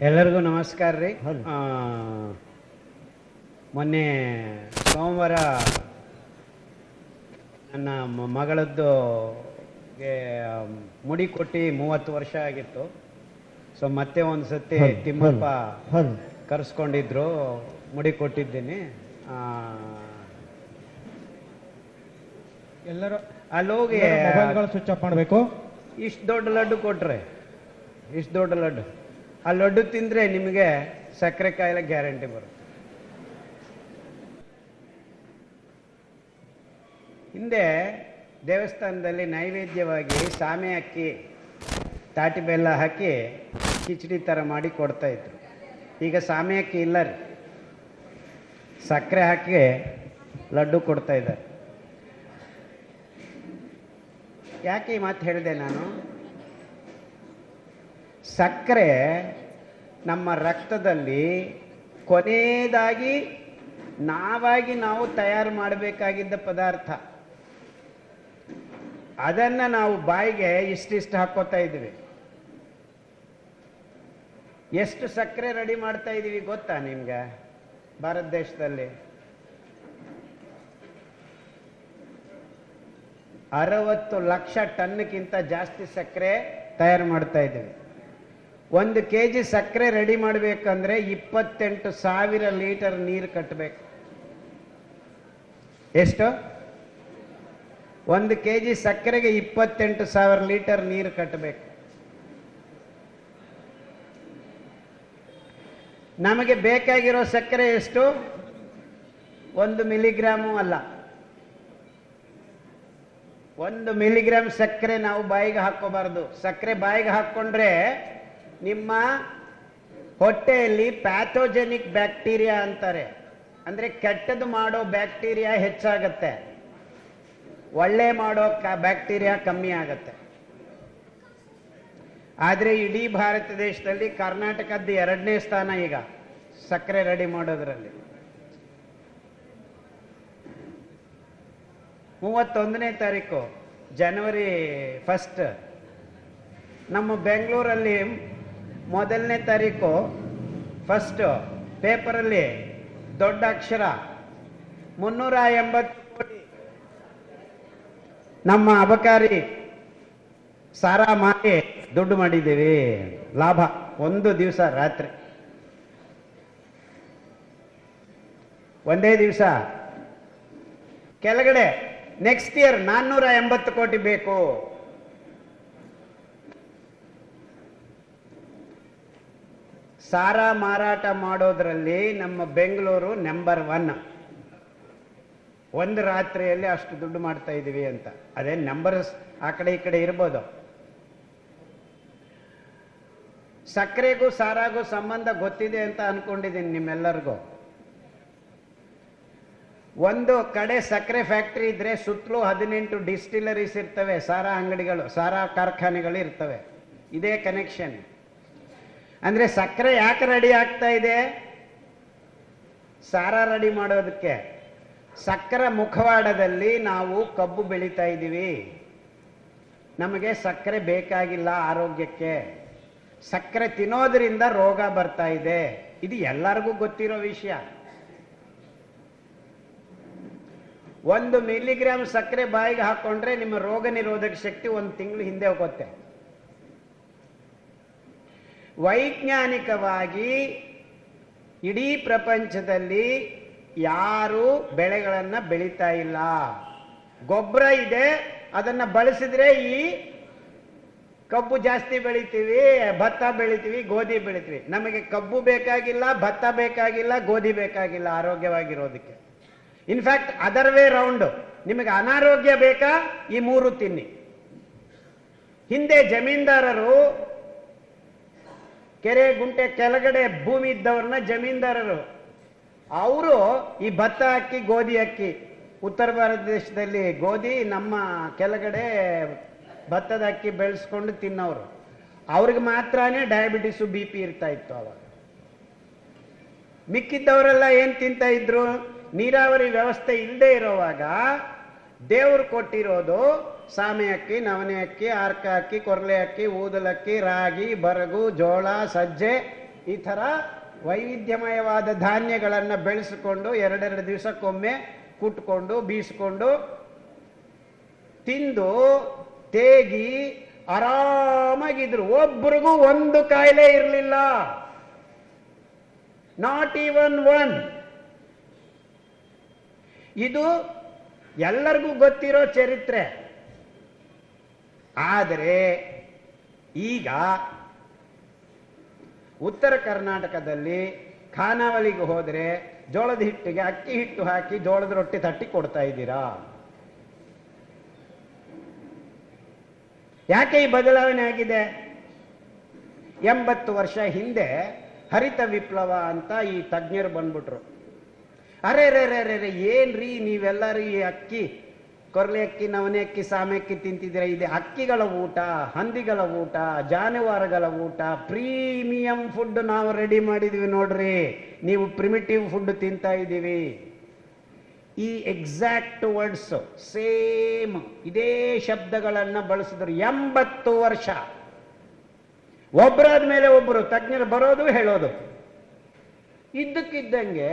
ಎಲ್ಲರಿಗೂ ನಮಸ್ಕಾರ ರೀ. ಆ, ಮೊನ್ನೆ ಸೋಮವಾರ ನನ್ನ ಮಗಳದ್ದು ಗೆ, ಮುಡಿ ಕೊಟ್ಟು ಮೂವತ್ತು ವರ್ಷ ಆಗಿತ್ತು. ಸೊ ಮತ್ತೆ ಒಂದು ಸತಿ ತಿಮ್ಮಪ್ಪ ಕರೆಸ್ಕೊಂಡಿದ್ರು ಮುಡಿ ಕೊಟ್ಟಿದ್ದೀನಿ. ಆ, ಎಲ್ಲರೂ ಅಲ್ಲೋಗಿ ಸ್ವಿಚ್ ಆಫ್ ಮಾಡಬೇಕು? ಇಷ್ಟು ದೊಡ್ಡ ಲಡ್ಡು ಕೊಟ್ರೆ ಇಷ್ಟು ದೊಡ್ಡ ಲಡ್ಡು. ಆ ಲಡ್ಡು ತಿಂದ್ರೆ ನಿಮಗೆ ಸಕ್ಕರೆ ಕಾಯಿಲೆ ಗ್ಯಾರಂಟಿ ಬರುತ್ತೆ. ಹಿಂದೆ ದೇವಸ್ಥಾನದಲ್ಲಿ ನೈವೇದ್ಯವಾಗಿ ಸಾಮೆ ಅಕ್ಕಿ, ತಾಟಿ ಬೆಲ್ಲ ಹಾಕಿ ಕಿಚಡಿ ಥರ ಮಾಡಿ ಕೊಡ್ತಾ ಇದ್ರು. ಈಗ ಸಾಮೆ ಅಕ್ಕಿ ಇಲ್ಲ ರೀ. ಸಕ್ಕರೆ ಹಾಕಿ ಲಡ್ಡು ಕೊಡ್ತಾ ಇದ್ದಾರೆ. ಯಾಕೆ ಈ ಮಾತು ಹೇಳಿದೆ ನಾನು? ಸಕ್ಕರೆ ನಮ್ಮ ರಕ್ತದಲ್ಲಿ ಕೊನೆಯದಾಗಿ ನಾವಾಗಿ ನಾವು ತಯಾರು ಮಾಡಬೇಕಾಗಿದ್ದ ಪದಾರ್ಥ. ಅದನ್ನ ನಾವು ಬಾಯಿಗೆ ಇಷ್ಟಿಷ್ಟು ಹಾಕೋತಾ ಇದ್ದೀವಿ ಎಷ್ಟು ಸಕ್ಕರೆ ರೆಡಿ ಮಾಡ್ತಾ ಇದ್ದೀವಿ ಗೊತ್ತಾ ನಿಮ್ಗೆ? ಭಾರತ ದೇಶದಲ್ಲಿ. ಅರವತ್ತು ಲಕ್ಷ ಟನ್ಗಿಂತ ಜಾಸ್ತಿ ಸಕ್ಕರೆ ತಯಾರು ಮಾಡ್ತಾ ಇದ್ದೀವಿ ಒಂದು ಕೆ ಜಿ ಸಕ್ಕರೆ ರೆಡಿ ಮಾಡಬೇಕಂದ್ರೆ ಇಪ್ಪತ್ತೆಂಟು ಸಾವಿರ ಲೀಟರ್ ನೀರು ಕಟ್ಟಬೇಕು ಎಷ್ಟು? ಒಂದು ಕೆ ಜಿ ಸಕ್ಕರೆಗೆ ಇಪ್ಪತ್ತೆಂಟು ಸಾವಿರ ಲೀಟರ್ ನೀರು ಕಟ್ಟಬೇಕು ನಮಗೆ ಬೇಕಾಗಿರೋ ಸಕ್ಕರೆ ಎಷ್ಟು? ಒಂದು ಮಿಲಿಗ್ರಾಮು ಅಲ್ಲ. ಒಂದು ಮಿಲಿಗ್ರಾಮ್ ಸಕ್ಕರೆ ನಾವು ಬಾಯಿಗೆ ಹಾಕೋಬಾರ್ದು ಸಕ್ಕರೆ ಬಾಯಿಗೆ ಹಾಕ್ಕೊಂಡ್ರೆ ನಿಮ್ಮ ಹೊಟ್ಟೆಯಲ್ಲಿ ಪ್ಯಾಥೋಜೆನಿಕ್ ಬ್ಯಾಕ್ಟೀರಿಯಾ ಅಂತಾರೆ. ಅಂದ್ರೆ ಕೆಟ್ಟದ್ದು ಮಾಡೋ ಬ್ಯಾಕ್ಟೀರಿಯಾ ಹೆಚ್ಚಾಗತ್ತೆ. ಒಳ್ಳೆ ಮಾಡೋ ಬ್ಯಾಕ್ಟೀರಿಯಾ ಕಮ್ಮಿ ಆಗತ್ತೆ. ಆದರೆ ಇಡೀ ಭಾರತ ದೇಶದಲ್ಲಿ ಕರ್ನಾಟಕದ್ದು ಎರಡನೇ ಸ್ಥಾನ ಈಗ, ಸಕ್ಕರೆ ರೆಡಿ ಮಾಡೋದ್ರಲ್ಲಿ. ಮೂವತ್ತೊಂದನೇ ತಾರೀಕು, ಜನವರಿ ಫಸ್ಟ್ ನಮ್ಮ ಬೆಂಗಳೂರಲ್ಲಿ ಮೊದಲನೇ ತಾರೀಕು ಫಸ್ಟ್ ಪೇಪರಲ್ಲಿ ದೊಡ್ಡ ಅಕ್ಷರ. ಮುನ್ನೂರ ಎಂಬತ್ತು ಕೋಟಿ. ನಮ್ಮ ಅಬಕಾರಿ ಸಾರಾ ಮಾಡಿ ದುಡ್ಡು ಮಾಡಿದ್ದೀವಿ. ಲಾಭ. ಒಂದು ದಿವಸ ರಾತ್ರಿ. ಒಂದೇ ದಿವಸ. ಕೆಳಗಡೆ ನೆಕ್ಸ್ಟ್ ಇಯರ್ ನಾನ್ನೂರ ಎಂಬತ್ತು ಕೋಟಿ ಬೇಕು. ಸಾರಾ ಮಾರಾಟ ಮಾಡೋದ್ರಲ್ಲಿ ನಮ್ಮ ಬೆಂಗಳೂರು ನಂಬರ್ ಒನ್ ಒಂದು ರಾತ್ರಿಯಲ್ಲಿ ಅಷ್ಟು ದುಡ್ಡು ಮಾಡ್ತಾ ಇದ್ದೀವಿ ಅಂತ. ಅದೇ ನಂಬರ್ ಆ ಕಡೆ ಈ ಕಡೆ ಇರ್ಬೋದು. ಸಕ್ಕರೆಗೂ ಸಾರಾಗೂ ಸಂಬಂಧ ಗೊತ್ತಿದೆ ಅಂತ ಅನ್ಕೊಂಡಿದ್ದೀನಿ ನಿಮ್ಮೆಲ್ಲರಿಗೂ. ಒಂದು ಕಡೆ ಸಕ್ಕರೆ ಫ್ಯಾಕ್ಟ್ರಿ ಇದ್ರೆ ಸುತ್ತಲೂ ಹದಿನೆಂಟು ಡಿಸ್ಟಿಲರೀಸ್ ಇರ್ತವೆ, ಸಾರಾ ಅಂಗಡಿಗಳು, ಸಾರಾ ಕಾರ್ಖಾನೆಗಳು ಇರ್ತವೆ. ಇದೇ ಕನೆಕ್ಷನ್ ಅಂದ್ರೆ ಸಕ್ಕರೆ ಯಾಕೆ ರೆಡಿ ಆಗ್ತಾ ಇದೆ? ಸಾರ ರೆಡಿ ಮಾಡೋದಕ್ಕೆ. ಸಕ್ಕರೆ ಮುಖವಾಡದಲ್ಲಿ ನಾವು ಕಬ್ಬು ಬೆಳೀತಾ ಇದ್ದೀವಿ. ನಮಗೆ ಸಕ್ಕರೆ ಬೇಕಾಗಿಲ್ಲ ಆರೋಗ್ಯಕ್ಕೆ. ಸಕ್ಕರೆ ತಿನ್ನೋದ್ರಿಂದ ರೋಗ ಬರ್ತಾ ಇದೆ. ಇದು ಎಲ್ಲರಿಗೂ ಗೊತ್ತಿರೋ ವಿಷಯ. ಒಂದು ಮಿಲಿಗ್ರಾಮ್ ಸಕ್ಕರೆ ಬಾಯಿಗೆ ಹಾಕೊಂಡ್ರೆ ನಿಮ್ಮ ರೋಗ ನಿರೋಧಕ ಶಕ್ತಿ ಒಂದು ತಿಂಗಳು ಹಿಂದೆ ಹೋಗುತ್ತೆ. ವೈಜ್ಞಾನಿಕವಾಗಿ ಇಡೀ ಪ್ರಪಂಚದಲ್ಲಿ ಯಾರು ಬೆಳೆಗಳನ್ನು ಬೆಳೀತಾ ಇಲ್ಲ. ಗೊಬ್ಬರ ಇದೆ, ಅದನ್ನ ಬಳಸಿದ್ರೆ ಈ ಕಬ್ಬು ಜಾಸ್ತಿ ಬೆಳಿತೀವಿ, ಭತ್ತ ಬೆಳಿತೀವಿ, ಗೋಧಿ ಬೆಳಿತೀವಿ. ನಮಗೆ ಕಬ್ಬು ಬೇಕಾಗಿಲ್ಲ, ಭತ್ತ ಬೇಕಾಗಿಲ್ಲ, ಗೋಧಿ ಬೇಕಾಗಿಲ್ಲ ಆರೋಗ್ಯವಾಗಿರೋದಕ್ಕೆ. In fact other way round ನಿಮಗೆ ಅನಾರೋಗ್ಯ ಬೇಕಾ? ಈ ಮೂರು ತಿನ್ನಿ. ಹಿಂದೆ ಜಮೀನ್ದಾರರು ಕೆರೆ ಗುಂಟೆ ಕೆಳಗಡೆ ಭೂಮಿ ಇದ್ದವ್ರನ್ನ ಜಮೀನ್ದಾರರು. ಅವರು ಈ ಭತ್ತ ಅಕ್ಕಿ, ಗೋಧಿ ಅಕ್ಕಿ, ಉತ್ತರ ಭಾರತ ದೇಶದಲ್ಲಿ ಗೋಧಿ ನಮ್ಮ ಕೆಳಗಡೆ ಭತ್ತದ ಅಕ್ಕಿ ಬೆಳೆಸ್ಕೊಂಡು ತಿನ್ನೋರು. ಅವ್ರಿಗೆ ಮಾತ್ರನೇ ಡಯಾಬಿಟಿಸು ಬಿ ಪಿ ಇರ್ತಾ ಇತ್ತು ಅವಾಗ. ಮಿಕ್ಕಿದ್ದವರೆಲ್ಲ ಏನು ತಿಂತ ಇದ್ರು? ನೀರಾವರಿ ವ್ಯವಸ್ಥೆ ಇಲ್ಲದೆ ಇರೋವಾಗ ದೇವರು ಕೊಟ್ಟಿರೋದು ಸಾಮೆ ಅಕ್ಕಿ, ನವಣೆ ಅಕ್ಕಿ, ಆರ್ಕ ಅಕ್ಕಿ, ಕೊರಲೆ ಅಕ್ಕಿ ಊದಲಕ್ಕಿ ರಾಗಿ, ಬರಗು, ಜೋಳ, ಸಜ್ಜೆ ಈ ಥರ ವೈವಿಧ್ಯಮಯವಾದ ಧಾನ್ಯಗಳನ್ನು ಬೆಳೆಸಿಕೊಂಡು ಎರಡೆರಡು ದಿವಸಕ್ಕೊಮ್ಮೆ ಕುಟ್ಕೊಂಡು, ಬೀಸ್ಕೊಂಡು ತಿಂದು ತೇಗಿ ಆರಾಮಾಗಿದ್ರು. ಒಬ್ರಿಗೂ ಒಂದು ಕಾಯಿಲೆ ಇರಲಿಲ್ಲ. ನಾಟ್ ಈವನ್ ಒನ್ ಇದು ಎಲ್ಲರಿಗೂ ಗೊತ್ತಿರೋ ಚರಿತ್ರೆ. ಆದರೆ ಈಗ ಉತ್ತರ ಕರ್ನಾಟಕದಲ್ಲಿ ಖಾನಾವಳಿಗೆ ಹೋದರೆ ಜೋಳದ ಹಿಟ್ಟಿಗೆ ಅಕ್ಕಿ ಹಿಟ್ಟು ಹಾಕಿ ಜೋಳದ ರೊಟ್ಟಿ ತಟ್ಟಿ ಕೊಡ್ತಾ ಇದ್ದೀರಾ? ಯಾಕೆ ಈ ಬದಲಾವಣೆ ಆಗಿದೆ ಎಂಬತ್ತು ವರ್ಷ ಹಿಂದೆ ಹರಿತ ವಿಪ್ಲವ ಅಂತ ಈ ತಜ್ಞರು ಬಂದ್ಬಿಟ್ರು. ಅರೆ ರೇ ರೇ ರೇ ರೇ ಏನ್ರಿ ನೀವೆಲ್ಲರೂ ಈ ಅಕ್ಕಿ? ಕೊರಲೆ ಅಕ್ಕಿ ನವನೆ ಅಕ್ಕಿ, ಸಾಮೆ ಅಕ್ಕಿ ತಿಂತಿದ್ದೀರ? ಇದೆ ಅಕ್ಕಿಗಳ ಊಟ, ಹಂದಿಗಳ ಊಟ, ಜಾನುವಾರುಗಳ ಊಟ, ಪ್ರೀಮಿಯಂ ಫುಡ್ ನಾವು ರೆಡಿ ಮಾಡಿದ್ವಿ ನೋಡ್ರಿ. ನೀವು ಪ್ರಿಮಿಟಿವ್ ಫುಡ್ ತಿಂತಾ ಇದ್ದೀವಿ. ಈ ಎಕ್ಸಾಕ್ಟ್ ವರ್ಡ್ಸ್ ಸೇಮ್ ಇದೇ ಶಬ್ದಗಳನ್ನು ಬಳಸಿದ್ರು ಎಂಬತ್ತು ವರ್ಷ. ಒಬ್ಬರಾದ ಮೇಲೆ ಒಬ್ಬರು ತಜ್ಞರು ಬರೋದು ಹೇಳೋದು. ಇದ್ದಕ್ಕಿದ್ದಂಗೆ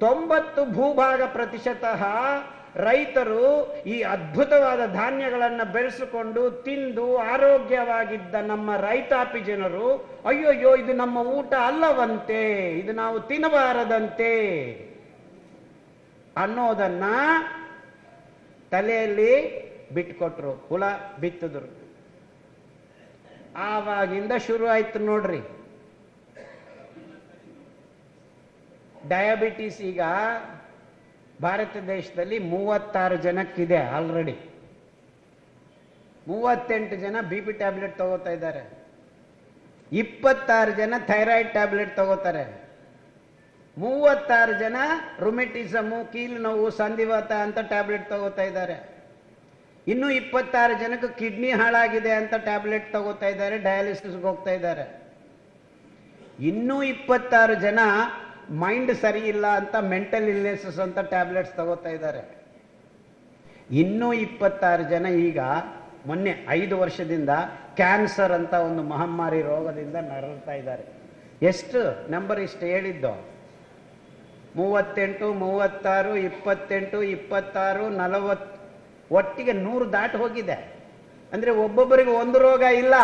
ತೊಂಬತ್ತು ಭೂಭಾಗ ಪ್ರತಿಶತಃ ರೈತರು ಈ ಅದ್ಭುತವಾದ ಧಾನ್ಯಗಳನ್ನು ಬೆಳೆಸಿಕೊಂಡು ತಿಂದು ಆರೋಗ್ಯವಾಗಿದ್ದ ನಮ್ಮ ರೈತಾಪಿ ಜನರು, ಅಯ್ಯೋಯ್ಯೋ, ಇದು ನಮ್ಮ ಊಟ ಅಲ್ಲವಂತೆ, ಇದು ನಾವು ತಿನ್ನಬಾರದಂತೆ ಅನ್ನೋದನ್ನ ತಲೆಯಲ್ಲಿ ಬಿಟ್ಕೊಟ್ರು. ಹುಳ ಬಿತ್ತಿದ್ರು. ಆವಾಗಿಂದ ಶುರು ಆಯ್ತು ನೋಡ್ರಿ. ಡಯಾಬಿಟಿಸ್ ಈಗ ಭಾರತ ದೇಶದಲ್ಲಿ ಮೂವತ್ತಾರು ಜನಕ್ಕಿದೆ ಆಲ್ರೆಡಿ ಮೂವತ್ತೆಂಟು ಜನ ಬಿ ಪಿ ಟ್ಯಾಬ್ಲೆಟ್ ತಗೋತಾ ಇದ್ದಾರೆ. ಇಪ್ಪತ್ತಾರು ಜನ ಥೈರಾಯ್ಡ್ ಟ್ಯಾಬ್ಲೆಟ್ ತಗೋತಾರೆ. ಮೂವತ್ತಾರು ಜನ ರುಮೆಟಿಸಮು ಕೀಲು ನೋವು ಸಂಧಿವಾತ ಅಂತ ಟ್ಯಾಬ್ಲೆಟ್ ತಗೋತಾ ಇದ್ದಾರೆ. ಇನ್ನು ಇಪ್ಪತ್ತಾರು ಜನಕ್ಕೆ ಕಿಡ್ನಿ ಹಾಳಾಗಿದೆ ಅಂತ ಟ್ಯಾಬ್ಲೆಟ್ ತಗೋತಾ ಇದ್ದಾರೆ ಡಯಾಲಿಸಿಸ್ಗೆ ಹೋಗ್ತಾ ಇದ್ದಾರೆ. ಇನ್ನೂ ಇಪ್ಪತ್ತಾರು ಜನ ಮೈಂಡ್ ಸರಿ ಇಲ್ಲ ಅಂತ ಮೆಂಟಲ್ ಇಲ್ನೆಸಸ್ ಅಂತ ಟ್ಯಾಬ್ಲೆಟ್ಸ್ ತಗೋತಾ ಇದ್ದಾರೆ. ಇನ್ನೂ ಇಪ್ಪತ್ತಾರು ಜನ ಈಗ ಮೊನ್ನೆ ಐದು ವರ್ಷದಿಂದ ಕ್ಯಾನ್ಸರ್ ಅಂತ ಒಂದು ಮಹಾಮಾರಿ ರೋಗದಿಂದ ನರಳ್ತಾ ಇದ್ದಾರೆ. ಎಷ್ಟು ನಂಬರ್ ಇಷ್ಟು ಹೇಳಿದ್ದು? ಮೂವತ್ತೆಂಟು, ಮೂವತ್ತಾರು, ಇಪ್ಪತ್ತೆಂಟು, ಇಪ್ಪತ್ತಾರು, ನಲವತ್ತು, ಒಟ್ಟಿಗೆ ನೂರು ದಾಟಿ ಹೋಗಿದೆ. ಅಂದರೆ ಒಬ್ಬೊಬ್ಬರಿಗೆ ಒಂದು ರೋಗ ಇಲ್ಲ.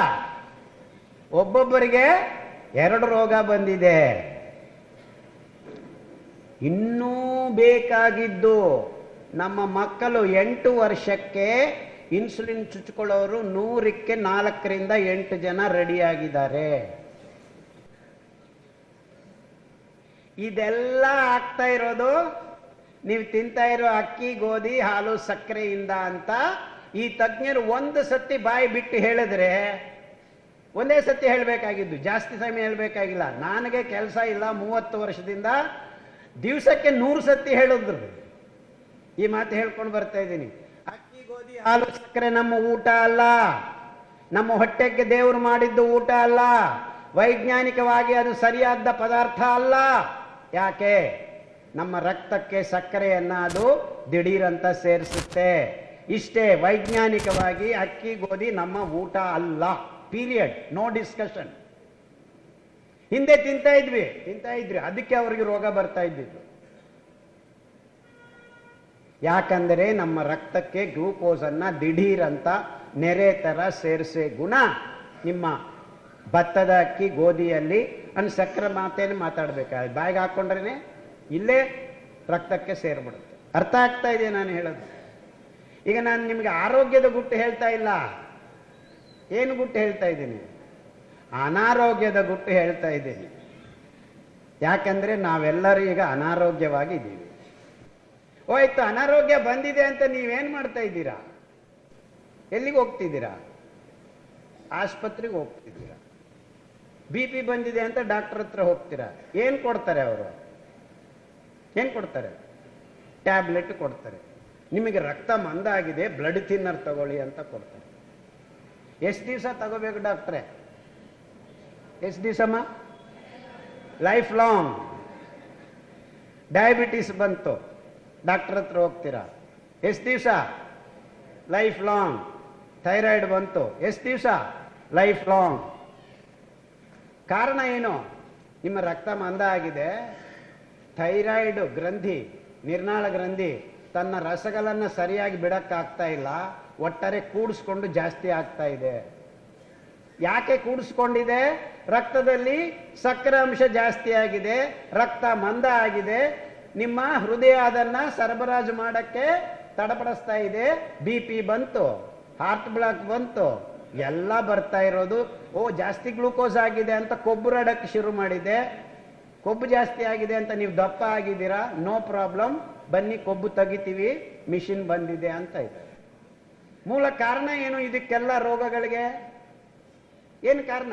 ಒಬ್ಬೊಬ್ಬರಿಗೆ ಎರಡು ರೋಗ ಬಂದಿದೆ. ಇನ್ನೂ ಬೇಕಾಗಿದ್ದು ನಮ್ಮ ಮಕ್ಕಳು ಎಂಟು ವರ್ಷಕ್ಕೆ ಇನ್ಸುಲಿನ್ ಚುಚ್ಕೊಳ್ಳೋರು ನೂರಕ್ಕೆ ನಾಲ್ಕರಿಂದ ಎಂಟು ಜನ ರೆಡಿಯಾಗಿದ್ದಾರೆ. ಇದೆಲ್ಲ ಆಗ್ತಾ ಇರೋದು, ನೀವು ತಿಂತಾ ಇರೋ ಅಕ್ಕಿ, ಗೋಧಿ, ಹಾಲು, ಸಕ್ಕರೆಯಿಂದ ಅಂತ ಈ ತಜ್ಞರು ಒಂದು ಸತಿ ಬಾಯಿ ಬಿಟ್ಟು ಹೇಳಿದ್ರೆ ಒಂದೇ ಸತಿ ಹೇಳಬೇಕಾಗಿದ್ದು, ಜಾಸ್ತಿ ಸಮಯ ಹೇಳಬೇಕಾಗಿಲ್ಲ. ನನಗೆ ಕೆಲಸ ಇಲ್ಲ ಮೂವತ್ತು ವರ್ಷದಿಂದ ದಿವಸಕ್ಕೆ ನೂರು ಸತಿ ಹೇಳಿದ್ರು. ಈ ಮಾತು ಹೇಳ್ಕೊಂಡು ಬರ್ತಾ ಇದ್ದೀನಿ. ಅಕ್ಕಿ, ಗೋಧಿ, ಹಾಲು, ಸಕ್ಕರೆ ನಮ್ಮ ಊಟ ಅಲ್ಲ. ನಮ್ಮ ಹೊಟ್ಟೆಗೆ ದೇವರು ಮಾಡಿದ್ದು ಊಟ ಅಲ್ಲ. ವೈಜ್ಞಾನಿಕವಾಗಿ ಅದು ಸರಿಯಾದ ಪದಾರ್ಥ ಅಲ್ಲ. ಯಾಕೆ? ನಮ್ಮ ರಕ್ತಕ್ಕೆ ಸಕ್ಕರೆಯನ್ನ ಅದು ದಿಢೀರಂತ ಸೇರಿಸುತ್ತೆ. ಇಷ್ಟೇ ವೈಜ್ಞಾನಿಕವಾಗಿ ಅಕ್ಕಿ, ಗೋಧಿ ನಮ್ಮ ಊಟ ಅಲ್ಲ. ಪೀರಿಯಡ್. No discussion. ಹಿಂದೆ ತಿಂತಾ ಇದ್ವಿ, ತಿಂತಾ ಇದ್ರಿ. ಅದಕ್ಕೆ ಅವರಿಗೆ ರೋಗ ಬರ್ತಾ ಇದ್ದಿದ್ದು. ಯಾಕಂದರೆ ನಮ್ಮ ರಕ್ತಕ್ಕೆ ಗ್ಲೂಕೋಸ್ ಅನ್ನ ದಿಢೀರ್ ಅಂತ ನೆರೆ ತರ ಸೇರಿಸೆ ಗುಣ. ನಿಮ್ಮ ಭತ್ತದ ಅಕ್ಕಿ ಗೋಧಿಯಲ್ಲಿ ಅನ್ ಸಕ್ಕರೆ ಮಾತೇನು ಮಾತಾಡ್ಬೇಕಾದ್ರೆ ಬಾಯಿಗೆ ಹಾಕೊಂಡ್ರೇನೆ ಇಲ್ಲೇ ರಕ್ತಕ್ಕೆ ಸೇರ್ಬಿಡುತ್ತೆ. ಅರ್ಥ ಆಗ್ತಾ ಇದೆ ನಾನು ಹೇಳೋದು? ಈಗ ನಾನು ನಿಮಗೆ ಆರೋಗ್ಯದ ಗುಟ್ಟು ಹೇಳ್ತಾ ಇಲ್ಲ. ಏನು ಗುಟ್ಟು ಹೇಳ್ತಾ ಇದ್ದೀನಿ? ಅನಾರೋಗ್ಯದ ಗುಟ್ಟು ಹೇಳ್ತಾ ಇದ್ದೀನಿ. ಯಾಕಂದ್ರೆ ನಾವೆಲ್ಲರೂ ಈಗ ಅನಾರೋಗ್ಯವಾಗಿದ್ದೀವಿ. ಹೋಯ್ತು, ಅನಾರೋಗ್ಯ ಬಂದಿದೆ ಅಂತ ನೀವೇನು ಮಾಡ್ತಾ ಇದ್ದೀರಾ? ಎಲ್ಲಿಗೆ ಹೋಗ್ತಿದ್ದೀರಾ? ಆಸ್ಪತ್ರೆಗೆ ಹೋಗ್ತಿದ್ದೀರಾ? ಬಿ ಪಿ ಬಂದಿದೆ ಅಂತ ಡಾಕ್ಟರ್ ಹತ್ರ ಹೋಗ್ತೀರಾ? ಏನ್ ಕೊಡ್ತಾರೆ ಅವರು? ಏನ್ ಕೊಡ್ತಾರೆ? ಟ್ಯಾಬ್ಲೆಟ್ ಕೊಡ್ತಾರೆ. ನಿಮಗೆ ರಕ್ತ ಮಂದ ಆಗಿದೆ ಬ್ಲಡ್ ಥಿನ್ನರ್ ತಗೊಳ್ಳಿ ಅಂತ ಕೊಡ್ತಾರೆ. ಎಷ್ಟು ದಿವಸ ತಗೋಬೇಕು ಡಾಕ್ಟ್ರೆ? ಎಷ್ಟು ದಿವಸಮ್ಮ ಲೈಫ್ ಲಾಂಗ್ ಡಯಾಬಿಟಿಸ್ ಬಂತು. ಡಾಕ್ಟರ್ ಹತ್ರ ಹೋಗ್ತೀರಾ? ಎಷ್ಟು ದಿವಸ ಲೈಫ್ ಲಾಂಗ್ ಥೈರಾಯ್ಡ್ ಬಂತು. ಎಷ್ಟು ದಿವಸ ಲೈಫ್ ಲಾಂಗ್ ಕಾರಣ ಏನು? ನಿಮ್ಮ ರಕ್ತ ಮಂದ ಆಗಿದೆ. ಥೈರಾಯ್ಡ್ ಗ್ರಂಥಿ, ನಿರ್ನಾಳ ಗ್ರಂಥಿ, ತನ್ನ ರಸಗಳನ್ನು ಸರಿಯಾಗಿ ಬಿಡೋಕ್ಕಾಗ್ತಾ ಇಲ್ಲ. ಒಟ್ಟಾರೆ ಕೂಡಿಸ್ಕೊಂಡು ಜಾಸ್ತಿ ಆಗ್ತಾ ಇದೆ. ಯಾಕೆ ಕೂಡಿಸ್ಕೊಂಡಿದೆ? ರಕ್ತದಲ್ಲಿ ಸಕ್ಕರೆ ಅಂಶ ಜಾಸ್ತಿ ಆಗಿದೆ, ರಕ್ತ ಮಂದ ಆಗಿದೆ, ನಿಮ್ಮ ಹೃದಯ ಅದನ್ನ ಸರಬರಾಜು ಮಾಡಕ್ಕೆ ತಡಪಡಿಸ್ತಾ ಇದೆ. ಬಿ ಪಿ ಬಂತು ಹಾರ್ಟ್ ಬ್ಲಾಕ್ ಬಂತು, ಎಲ್ಲ ಬರ್ತಾ ಇರೋದು, ಓ, ಜಾಸ್ತಿ ಗ್ಲೂಕೋಸ್ ಆಗಿದೆ ಅಂತ ಕೊಬ್ಬು ರಡಕ್ಕೆ ಶುರು ಮಾಡಿದೆ. ಕೊಬ್ಬು ಜಾಸ್ತಿ ಆಗಿದೆ ಅಂತ ನೀವು ದಪ್ಪ ಆಗಿದ್ದೀರಾ? ನೋ ಪ್ರಾಬ್ಲಮ್ ಬನ್ನಿ, ಕೊಬ್ಬು ತೆಗಿತೀವಿ, ಮಿಷಿನ್ ಬಂದಿದೆ ಅಂತ ಇದೆ. ಮೂಲ ಕಾರಣ ಏನು ಇದಕ್ಕೆಲ್ಲ ರೋಗಗಳಿಗೆ? ಏನು ಕಾರಣ?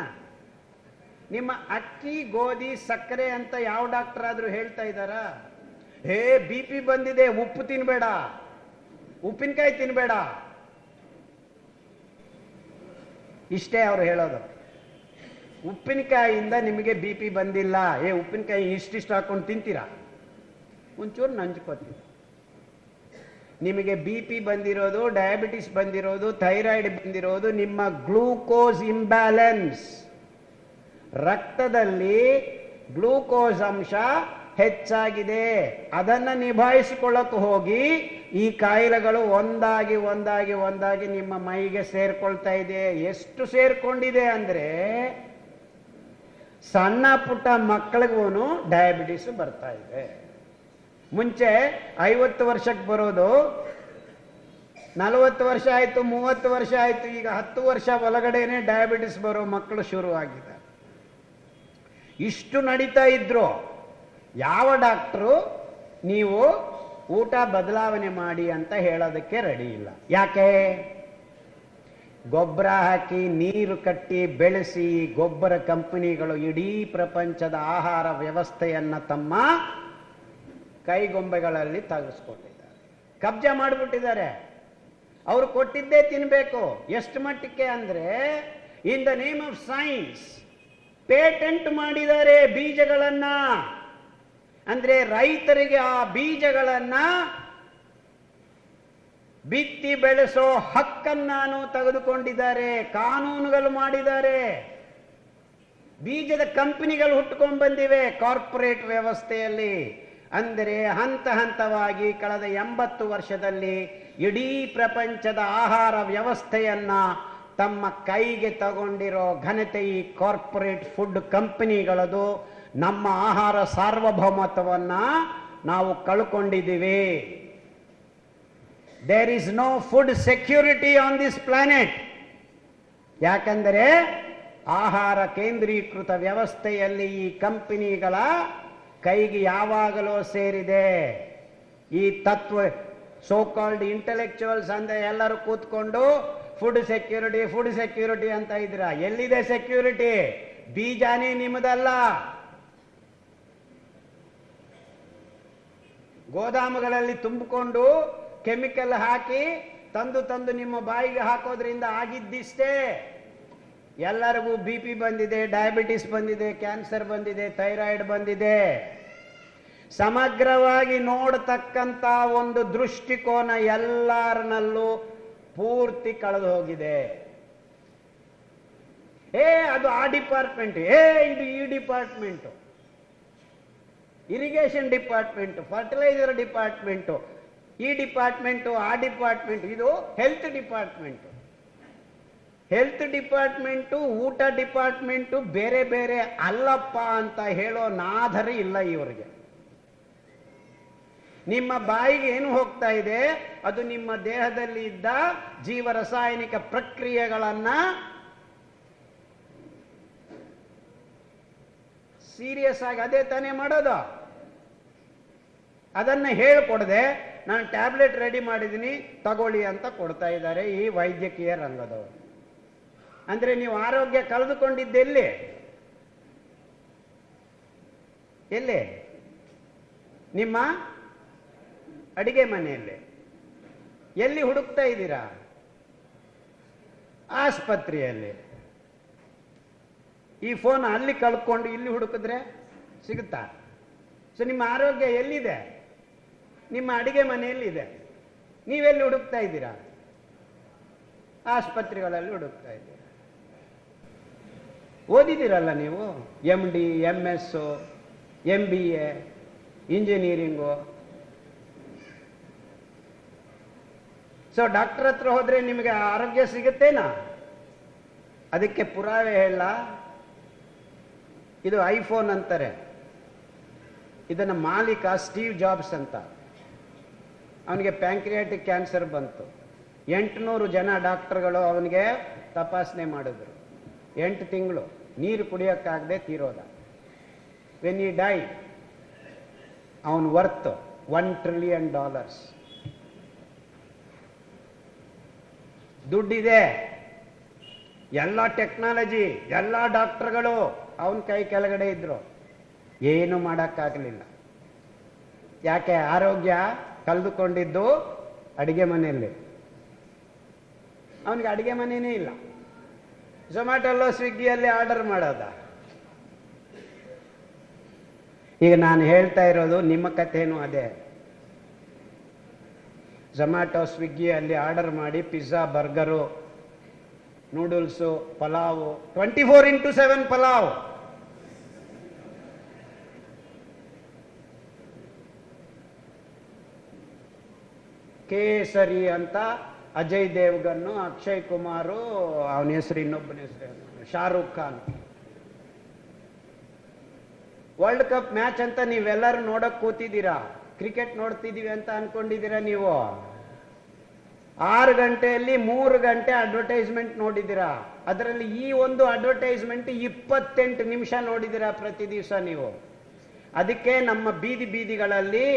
ನಿಮ್ಮ ಅಕ್ಕಿ, ಗೋಧಿ, ಸಕ್ಕರೆ ಅಂತ ಯಾವ ಡಾಕ್ಟರ್ ಆದ್ರೂ ಹೇಳ್ತಾ ಇದ್ದಾರಾ? ಹೇ ಬಿ ಪಿ ಬಂದಿದೆ, ಉಪ್ಪು ತಿನ್ಬೇಡ. ಉಪ್ಪಿನಕಾಯಿ ತಿನ್ಬೇಡ. ಇಷ್ಟೇ ಅವ್ರು ಹೇಳೋದು. ಉಪ್ಪಿನಕಾಯಿಯಿಂದ ನಿಮಗೆ ಬಿ ಪಿ ಬಂದಿಲ್ಲ. ಏ, ಉಪ್ಪಿನಕಾಯಿ ಇಷ್ಟಿಷ್ಟು ಹಾಕೊಂಡು ತಿಂತೀರಾ? ಒಂಚೂರು ನಂಚ್ಕೋತೀವಿ ನಿಮಗೆ ಬಿ ಪಿ ಬಂದಿರೋದು ಡಯಾಬಿಟಿಸ್ ಬಂದಿರೋದು ಥೈರಾಯ್ಡ್ ಬಂದಿರೋದು, ನಿಮ್ಮ ಗ್ಲೂಕೋಸ್ ಇಂಬ್ಯಾಲೆನ್ಸ್ ರಕ್ತದಲ್ಲಿ ಗ್ಲೂಕೋಸ್ ಅಂಶ ಹೆಚ್ಚಾಗಿದೆ. ಅದನ್ನ ನಿಭಾಯಿಸಿಕೊಳ್ಳಕ್ಕೆ ಹೋಗಿ ಈ ಕಾಯಿಲೆಗಳು ಒಂದಾಗಿ ಒಂದಾಗಿ ಒಂದಾಗಿ ನಿಮ್ಮ ಮೈಗೆ ಸೇರ್ಕೊಳ್ತಾ ಇದೆ. ಎಷ್ಟು ಸೇರ್ಕೊಂಡಿದೆ ಅಂದ್ರೆ ಸಣ್ಣ ಪುಟ್ಟ ಮಕ್ಕಳಿಗೂ ಡಯಾಬಿಟಿಸ್ ಬರ್ತಾ ಇದೆ. ಮುಂಚೆ ಐವತ್ತು ವರ್ಷಕ್ಕೆ ಬರೋದು, ನಲವತ್ತು ವರ್ಷ ಆಯ್ತು, ಮೂವತ್ತು ವರ್ಷ ಆಯ್ತು, ಈಗ ಹತ್ತು ವರ್ಷ ಒಳಗಡೆನೆ ಡಯಾಬಿಟಿಸ್ ಬರೋ ಮಕ್ಕಳು ಶುರು ಆಗಿದೆ ಇಷ್ಟು ನಡೀತಾ ಇದ್ರು, ಯಾವ ಡಾಕ್ಟ್ರು, ನೀವು ಊಟ ಬದಲಾವಣೆ ಮಾಡಿ ಅಂತ ಹೇಳೋದಕ್ಕೆ ರೆಡಿ ಇಲ್ಲ. ಯಾಕೆ? ಗೊಬ್ಬರ ಹಾಕಿ ನೀರು ಕಟ್ಟಿ ಬೆಳೆಸಿ ಗೊಬ್ಬರ ಕಂಪನಿಗಳು ಇಡೀ ಪ್ರಪಂಚದ ಆಹಾರ ವ್ಯವಸ್ಥೆಯನ್ನ ತಮ್ಮ ಕೈಗೊಂಬೆಗಳಲ್ಲಿ ತಗಸ್ಕೊಂಡಿದ್ದಾರೆ ಕಬ್ಜಾ ಮಾಡಿಬಿಟ್ಟಿದ್ದಾರೆ. ಅವರು ಕೊಟ್ಟಿದ್ದೇ ತಿನ್ಬೇಕು. ಎಷ್ಟು ಮಟ್ಟಕ್ಕೆ ಅಂದ್ರೆ in the name of science patent ಮಾಡಿದ್ದಾರೆ ಬೀಜಗಳನ್ನ. ಅಂದ್ರೆ ರೈತರಿಗೆ ಆ ಬೀಜಗಳನ್ನ ಬಿತ್ತಿ ಬೆಳೆಸೋ ಹಕ್ಕನ್ನಾನು ತೆಗೆದುಕೊಂಡಿದ್ದಾರೆ, ಕಾನೂನುಗಳು ಮಾಡಿದ್ದಾರೆ. ಬೀಜದ ಕಂಪನಿಗಳು ಹುಟ್ಟುಕೊಂಡು ಬಂದಿವೆ, ಕಾರ್ಪೊರೇಟ್ ವ್ಯವಸ್ಥೆಯಲ್ಲಿ. ಅಂದರೆ ಹಂತ ಹಂತವಾಗಿ ಕಳೆದ ಎಂಬತ್ತು ವರ್ಷದಲ್ಲಿ ಇಡೀ ಪ್ರಪಂಚದ ಆಹಾರ ವ್ಯವಸ್ಥೆಯನ್ನ ತಮ್ಮ ಕೈಗೆ ತಗೊಂಡಿರೋ ಘನತೆ ಈ ಕಾರ್ಪೊರೇಟ್ ಫುಡ್ ಕಂಪನಿಗಳದು. ನಮ್ಮ ಆಹಾರ ಸಾರ್ವಭೌಮತ್ವವನ್ನ ನಾವು ಕಳ್ಕೊಂಡಿದ್ದೀವಿ. There is no food security on this planet ಯಾಕಂದರೆ ಆಹಾರ ಕೇಂದ್ರೀಕೃತ ವ್ಯವಸ್ಥೆಯಲ್ಲಿ ಈ ಕಂಪನಿಗಳ ಕೈಗೆ ಯಾವಾಗಲೂ ಸೇರಿದೆ. ಈ ತತ್ವ ಸೋ ಕಾಲ್ಡ್ ಇಂಟೆಲೆಕ್ಚುವಲ್ಸ್ ಅಂತ ಎಲ್ಲರೂ ಕೂತ್ಕೊಂಡು ಫುಡ್ ಸೆಕ್ಯೂರಿಟಿ ಫುಡ್ ಸೆಕ್ಯೂರಿಟಿ ಅಂತ ಇದ್ರ ಎಲ್ಲಿದೆ ಸೆಕ್ಯೂರಿಟಿ ಬೀಜಾನೇ ನಿಮ್ಮದಲ್ಲ. ಗೋದಾಮುಗಳಲ್ಲಿ ತುಂಬಿಕೊಂಡು ಕೆಮಿಕಲ್ ಹಾಕಿ ತಂದು ತಂದು ನಿಮ್ಮ ಬಾಯಿಗೆ ಹಾಕೋದ್ರಿಂದ ಆಗಿದ್ದಿಷ್ಟೇ. ಎಲ್ಲರಿಗೂ ಬಿ ಪಿ ಬಂದಿದೆ, ಡಯಾಬಿಟಿಸ್ ಬಂದಿದೆ, ಕ್ಯಾನ್ಸರ್ ಬಂದಿದೆ, ಥೈರಾಯ್ಡ್ ಬಂದಿದೆ. ಸಮಗ್ರವಾಗಿ ನೋಡತಕ್ಕಂತ ಒಂದು ದೃಷ್ಟಿಕೋನ ಎಲ್ಲರನಲ್ಲೂ ಪೂರ್ತಿ ಕಳೆದು ಹೋಗಿದೆ. ಏ ಅದು ಆ ಡಿಪಾರ್ಟ್ಮೆಂಟ್ ಏ ಇದು ಈ department. Irrigation department, fertiliser department, ಈ ಡಿಪಾರ್ಟ್ಮೆಂಟು, ಆ ಡಿಪಾರ್ಟ್ಮೆಂಟ್, ಇದು ಹೆಲ್ತ್ ಡಿಪಾರ್ಟ್ಮೆಂಟ್. ಹೆಲ್ತ್ ಡಿಪಾರ್ಟ್ಮೆಂಟು ಊಟ ಡಿಪಾರ್ಟ್ಮೆಂಟು ಬೇರೆ ಬೇರೆ ಅಲ್ಲಪ್ಪ ಅಂತ ಹೇಳೋ ನಾಧರಿ ಇಲ್ಲ ಇವರಿಗೆ. ನಿಮ್ಮ ಬಾಯಿಗೆ ಏನು ಹೋಗ್ತಾ ಇದೆ? ಅದು ನಿಮ್ಮ ದೇಹದಲ್ಲಿ ಇದ್ದ ಜೀವ ರಾಸಾಯನಿಕ ಪ್ರಕ್ರಿಯೆಗಳನ್ನ ಸೀರಿಯಸ್ ಆಗಿ ಅದೇ ತಾನೇ ಮಾಡೋದು. ಅದನ್ನ ಹೇಳಿಕೊಡದೆ, ನಾನು ಟ್ಯಾಬ್ಲೆಟ್ ರೆಡಿ ಮಾಡಿದ್ದೀನಿ, ತಗೊಳ್ಳಿ ಅಂತ ಕೊಡ್ತಾ ಇದ್ದಾರೆ ಈ ವೈದ್ಯಕೀಯ ರಂಗದವರು. ಅಂದ್ರೆ ನೀವು ಆರೋಗ್ಯ ಕಳೆದುಕೊಂಡಿದ್ದೆಲ್ಲಿ? ಎಲ್ಲಿ? ನಿಮ್ಮ ಅಡಿಗೆ ಮನೆಯಲ್ಲಿ. ಎಲ್ಲಿ ಹುಡುಕ್ತಾ ಇದ್ದೀರಾ? ಆಸ್ಪತ್ರೆಯಲ್ಲಿ. ಈ ಫೋನ್ ಅಲ್ಲಿ ಕಳ್ಕೊಂಡು ಇಲ್ಲಿ ಹುಡುಕಿದ್ರೆ ಸಿಗುತ್ತಾ? ಸೊ ನಿಮ್ಮ ಆರೋಗ್ಯ ಎಲ್ಲಿದೆ? ನಿಮ್ಮ ಅಡಿಗೆ ಮನೆಯಲ್ಲಿದೆ. ನೀವೆಲ್ಲಿ ಹುಡುಕ್ತಾ ಇದ್ದೀರಾ? ಆಸ್ಪತ್ರೆಗಳಲ್ಲಿ ಹುಡುಕ್ತಾ ಇದ್ದೀರಾ. ಓದಿದ್ದೀರಲ್ಲ ನೀವು? M D M S M B A engineering. So doctor ಹತ್ರ ಹೋದ್ರೆ ನಿಮಗೆ ಆರೋಗ್ಯ ಸಿಗುತ್ತೇನಾ? ಅದಕ್ಕೆ ಪುರಾವೆ ಹೇಳ. ಇದು ಐಫೋನ್ ಅಂತಾರೆ. ಇದನ್ನ ಮಾಲೀಕ ಸ್ಟೀವ್ ಜಾಬ್ಸ್ ಅಂತ. ಅವನಿಗೆ ಪ್ಯಾಂಕ್ರಿಯಾಟಿಕ್ ಕ್ಯಾನ್ಸರ್ ಬಂತು. ಎಂಟುನೂರು ಜನ ಡಾಕ್ಟರ್ಗಳು ಅವನಿಗೆ ತಪಾಸಣೆ ಮಾಡಿದ್ರು. ಎಂಟು ತಿಂಗಳು ನೀರು ಕುಡಿಯೋಕ್ಕಾಗದೆ ತೀರೋದ. ವೆನ್ ಈ ಡೈ ಅವನ ವರ್ತ್ ಒನ್ ಟ್ರಿಲಿಯನ್ ಡಾಲರ್ಸ್ ದುಡ್ಡಿದೆ. ಎಲ್ಲ ಟೆಕ್ನಾಲಜಿ ಎಲ್ಲ ಡಾಕ್ಟರ್ಗಳು ಅವನ ಕೈ ಕೆಳಗಡೆ ಇದ್ರು. ಏನು ಮಾಡೋಕ್ಕಾಗಲಿಲ್ಲ. ಯಾಕೆ ಆರೋಗ್ಯ ಕಳೆದುಕೊಂಡಿದ್ದು ಅಡಿಗೆ ಮನೆಯಲ್ಲಿ. ಅವನಿಗೆ ಅಡಿಗೆ ಮನೆಯೇ ಇಲ್ಲ. ಝೊಮ್ಯಾಟೊಲ್ಲೋ ಸ್ವಿಗ್ಗಿಯಲ್ಲಿ ಆರ್ಡರ್ ಮಾಡೋದ. ಈಗ ನಾನು ಹೇಳ್ತಾ ಇರೋದು ನಿಮ್ಮ ಕಥೆನೂ ಅದೇ. ಝೊಮ್ಯಾಟೊ ಸ್ವಿಗ್ಗಿಯಲ್ಲಿ ಆರ್ಡರ್ ಮಾಡಿ pizza burger noodles pulao twenty four into seven pulao ಕೇಸರಿ ಅಂತ ಅಜಯ್ ದೇವ್ಗನ್ನು ಅಕ್ಷಯ್ ಕುಮಾರು ಅವನ ಹೆಸರು ಇನ್ನೊಬ್ಬನ ಹೆಸರು Shahrukh Khan. World cup match ಅಂತ ನೀವೆಲ್ಲರೂ ನೋಡಕ್ ಕೂತಿದ್ದೀರಾ? ಕ್ರಿಕೆಟ್ ನೋಡ್ತಿದೀವಿ ಅಂತ ಅನ್ಕೊಂಡಿದ್ದೀರಾ ನೀವು? ಆರು ಗಂಟೆಯಲ್ಲಿ ಮೂರು ಗಂಟೆ ಅಡ್ವರ್ಟೈಸ್ಮೆಂಟ್ ನೋಡಿದ್ದೀರಾ? ಅದರಲ್ಲಿ ಈ ಒಂದು ಅಡ್ವರ್ಟೈಸ್ಮೆಂಟ್ ಇಪ್ಪತ್ತೆಂಟು ನಿಮಿಷ ನೋಡಿದ್ದೀರಾ ಪ್ರತಿ ದಿವಸ ನೀವು? ಅದಕ್ಕೆ ನಮ್ಮ ಬೀದಿ ಬೀದಿಗಳಲ್ಲಿ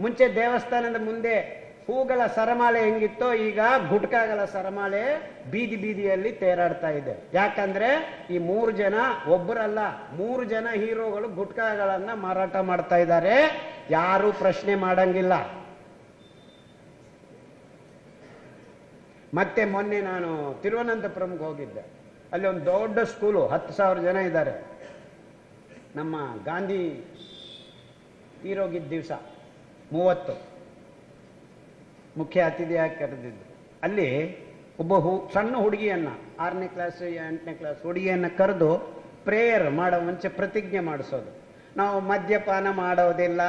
ಮುಂಚೆ ದೇವಸ್ಥಾನದ ಮುಂದೆ ಹೂಗಳ ಸರಮಾಲೆ ಹೆಂಗಿತ್ತೋ ಈಗ ಗುಟ್ಕಾಗಳ ಸರಮಾಲೆ ಬೀದಿ ಬೀದಿಯಲ್ಲಿ ತೇರಾಡ್ತಾ ಇದೆ. ಯಾಕಂದ್ರೆ ಈ ಮೂರು ಜನ ಒಬ್ಬರಲ್ಲ ಮೂರು ಜನ ಹೀರೋಗಳು ಗುಟ್ಕಾಗಳನ್ನ ಮಾರಾಟ ಮಾಡ್ತಾ ಇದ್ದಾರೆ. ಯಾರು ಪ್ರಶ್ನೆ ಮಾಡಂಗಿಲ್ಲ. ಮತ್ತೆ ಮೊನ್ನೆ ನಾನು ತಿರುವನಂತಪುರಂಗೆ ಹೋಗಿದ್ದೆ. ಅಲ್ಲಿ ಒಂದು ದೊಡ್ಡ ಸ್ಕೂಲು, ಹತ್ತು ಸಾವಿರ ಜನ ಇದ್ದಾರೆ. ನಮ್ಮ ಗಾಂಧಿ ತೀರೋಗಿದ್ದ ದಿವಸ, ಮೂವತ್ತು. ಮುಖ್ಯ ಅತಿಥಿಯಾಗಿ ಕರೆದಿದ್ದರು ಅಲ್ಲಿ ಒಬ್ಬ ಹು, ಸಣ್ಣ ಹುಡುಗಿಯನ್ನ, ಆರನೇ ಕ್ಲಾಸ್ ಎಂಟನೇ ಕ್ಲಾಸ್ ಹುಡುಗಿಯನ್ನ ಕರೆದು ಪ್ರೇಯರ್ ಮಾಡೋ ಮುಂಚೆ ಪ್ರತಿಜ್ಞೆ ಮಾಡಿಸೋದು. ನಾವು ಮದ್ಯಪಾನ ಮಾಡೋದಿಲ್ಲ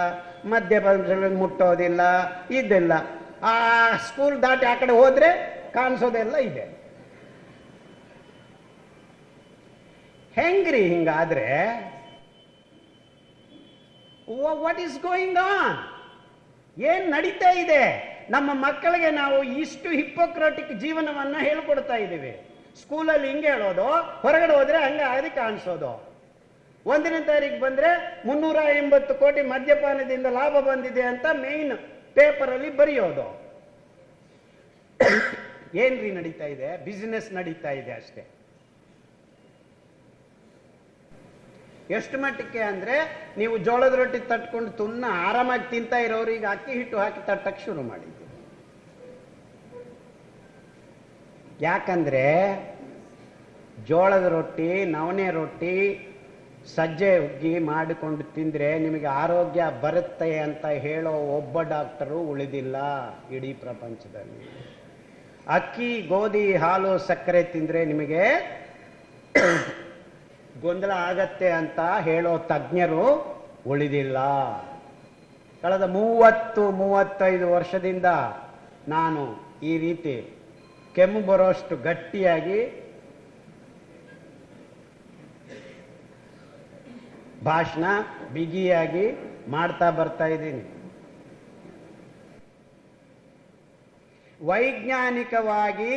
ಮದ್ಯಪಾನ ಮುಟ್ಟೋದಿಲ್ಲ, ಇದೆಲ್ಲ. ಆ ಸ್ಕೂಲ್ ದಾಟಿ ಆ ಕಡೆ ಹೋದರೆ ಕಾಣಿಸೋದೆಲ್ಲ ಇದೆ. ಹೆಂಗ್ರಿ ಹಿಂಗಾದ್ರೆ? ವಾಟ್ ಈಸ್ ಗೋಯಿಂಗ್ ಆನ್ ಏನ್ ನಡೀತಾ ಇದೆ? ನಮ್ಮ ಮಕ್ಕಳಿಗೆ ನಾವು ಇಷ್ಟು ಹಿಪ್ಪೋಕ್ರಾಟಿಕ್ ಜೀವನವನ್ನ ಹೇಳ್ಕೊಡ್ತಾ ಇದ್ದೀವಿ. ಸ್ಕೂಲಲ್ಲಿ ಹಿಂಗೆ ಹೇಳೋದು, ಹೊರಗಡೆ ಹೋದ್ರೆ ಹಂಗೆ ಆಗಿ ಕಾಣಿಸೋದು. ಒಂದನೇ ತಾರೀಕು ಬಂದ್ರೆ ಮುನ್ನೂರ ಎಂಬತ್ತು ಕೋಟಿ ಮದ್ಯಪಾನದಿಂದ ಲಾಭ ಬಂದಿದೆ ಅಂತ ಮೇನ್ ಪೇಪರಲ್ಲಿ ಬರೆಯೋದು. ಏನ್ರಿ ನಡೀತಾ ಇದೆ? ಬಿಸಿನೆಸ್ ನಡೀತಾ ಇದೆ ಅಷ್ಟೇ. ಎಷ್ಟು ಮಟ್ಟಕ್ಕೆ ಅಂದ್ರೆ ನೀವು ಜೋಳದ ರೊಟ್ಟಿ ತಟ್ಕೊಂಡು ತುನ್ನ ಆರಾಮಾಗಿ ತಿಂತಾ ಇರೋರು ಈಗ ಅಕ್ಕಿ ಹಿಟ್ಟು ಹಾಕಿ ತಟ್ಟಕ್ಕೆ ಶುರು ಮಾಡಿದ್ದು. ಯಾಕಂದ್ರೆ ಜೋಳದ ರೊಟ್ಟಿ, ನವಣೆ ರೊಟ್ಟಿ, ಸಜ್ಜೆ ಉಗ್ಗಿ ಮಾಡಿಕೊಂಡು ತಿಂದ್ರೆ ನಿಮಗೆ ಆರೋಗ್ಯ ಬರುತ್ತೆ ಅಂತ ಹೇಳೋ ಒಬ್ಬ ಡಾಕ್ಟರು ಉಳಿದಿಲ್ಲ ಇಡೀ ಪ್ರಪಂಚದಲ್ಲಿ. ಅಕ್ಕಿ, ಗೋಧಿ, ಹಾಲು, ಸಕ್ಕರೆ ತಿಂದ್ರೆ ನಿಮಗೆ ಗೊಂದಲ ಆಗತ್ತೆ ಅಂತ ಹೇಳೋ ತಜ್ಞರು ಉಳಿದಿಲ್ಲ. ಕಳೆದ ಮೂವತ್ತು, ಮೂವತ್ತೈದು ವರ್ಷದಿಂದ ನಾನು ಈ ರೀತಿ ಕೆಮ್ಮು ಬರೋಷ್ಟು ಗಟ್ಟಿಯಾಗಿ ಭಾಷಣ ಬಿಗಿಯಾಗಿ ಮಾಡ್ತಾ ಬರ್ತಾ ಇದ್ದೀನಿ. ವೈಜ್ಞಾನಿಕವಾಗಿ